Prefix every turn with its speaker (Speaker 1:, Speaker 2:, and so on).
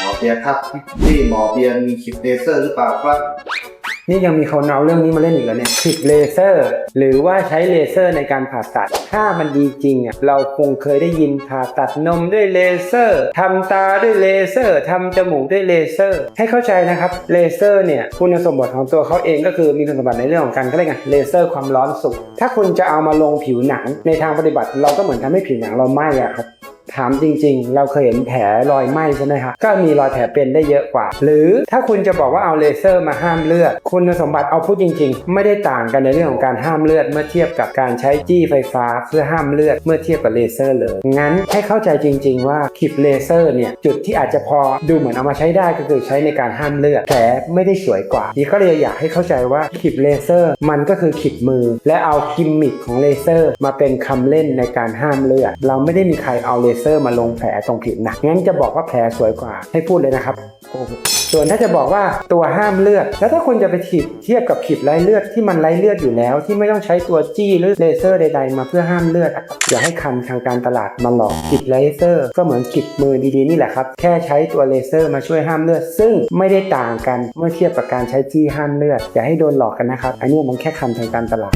Speaker 1: หมอเบียร์ครับที่หมอเบียร์มีคลิปเลเซอร์หรือเปล่าครับ
Speaker 2: นี่ยังมีคนเอาเรื่องนี้มาเล่นอีกแล้วเนี่ยฉีดเลเซอร์ หรือว่าใช้เลเซอร์ในการผ่าตัด ถ้ามันดีจริงอะเราคงเคยได้ยินผ่าตัดนมด้วยเลเซอร์ทำตาด้วยเลเซอร์ทำจมูกด้วยเลเซอร์ ให้เข้าใจนะครับเลเซอร์เนี่ยคุณสมบัติของตัวเขาเองก็คือมีคุณสมบัติในเรื่องของการเขาเรียกไงเลเซอร์ความร้อนสูงถ้าคุณจะเอามาลงผิวหนังในทางปฏิบัติ เราก็เหมือนทำให้ผิวหนังเราไหม้อะครับ ถามจริง ๆ เราเคยเห็นแผลรอยไหม้ใช่ไหมครับก็มีรอยแผลเป็นได้เยอะกว่า หรือถ้าคุณจะบอกว่าเอาเลเซอร์มาห้ามเลือด คุณสมบัติเอาพูดจริง ๆ ไม่ได้ต่างกันในเรื่องของการห้ามเลือด เมื่อเทียบกับการใช้จี้ไฟฟ้าเพื่อห้ามเลือดเมื่อเทียบกับเลเซอร์เลย งั้นให้เข้าใจจริง ๆ ว่าขีดเลเซอร์เนี่ยจุดที่อาจจะพอดูเหมือนเอามาใช้ได้ก็คือใช้ในการห้ามเลือดแผลไม่ได้สวยกว่านี่ก็เลยอยากให้เข้าใจว่าขีดเลเซอร์ มันก็คือขีดมือ และเอากิมมิคของเลเซอร์ มาเป็นคำเล่นในการห้ามเลือดเราไม่ได้มีใครเอาเลเซอร์มาลงแผลตรงผิวหนักงั้นจะบอกว่าแผลสวยกว่าให้พูดเลยนะครับโกหกส่วนถ้าจะบอกว่าตัวห้ามเลือด แล้วถ้าคุณจะไปขีดเทียบกับขีดไร้เลือดที่มันไร้เลือดอยู่แล้ว ที่ไม่ต้องใช้ตัวจี้หรือเลเซอร์ใด ๆ มาเพื่อห้ามเลือดอย่าให้คันทางการตลาดมาหลอกขีดเลเซอร์ ก็เหมือนขีดมือดีๆนี่แหละครับแค่ใช้ตัวเลเซอร์มาช่วยห้ามเลือด ซึ่งไม่ได้ต่างกันเมื่อเทียบกับการใช้จี้ห้ามเลือดอย่าให้โดนหลอกกันนะครับอันนี้มันแค่คำทางการตลาด